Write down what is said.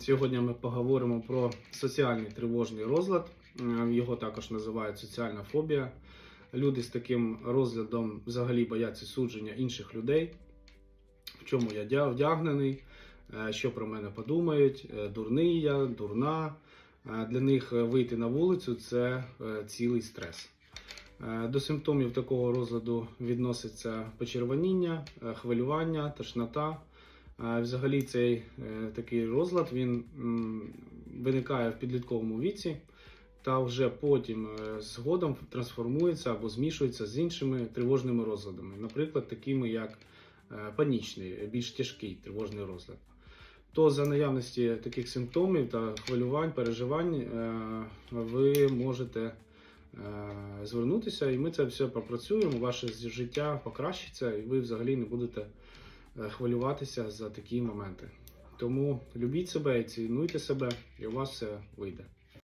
Сьогодні ми поговоримо про соціальний тривожний розлад. Е, Його також називають соціальна фобія. Люди з таким розладом взагалі бояться судження інших людей. В чому я вдягнений, е, що про мене подумають, е, дурний я, дурна. Е, Для них вийти на вулицю це цілий стрес. До симптомів такого розладу відноситься почервоніння, хвилювання, тошнота. Взагалі цей е, такий розлад він виникає в підлітковому віці та вже потім е, згодом трансформується або змішується з іншими тривожними розладами, наприклад, такими як е, панічний, більш тяжкий тривожний розлад. То за наявності таких симптомів та хвилювань, переживань ви можете звернутися, і ми це все пропрацюємо. Ваше життя покращиться, і ви взагалі не будете хвилюватися за такі моменти. Тому любіть себе і цінуйте себе, і у вас все вийде.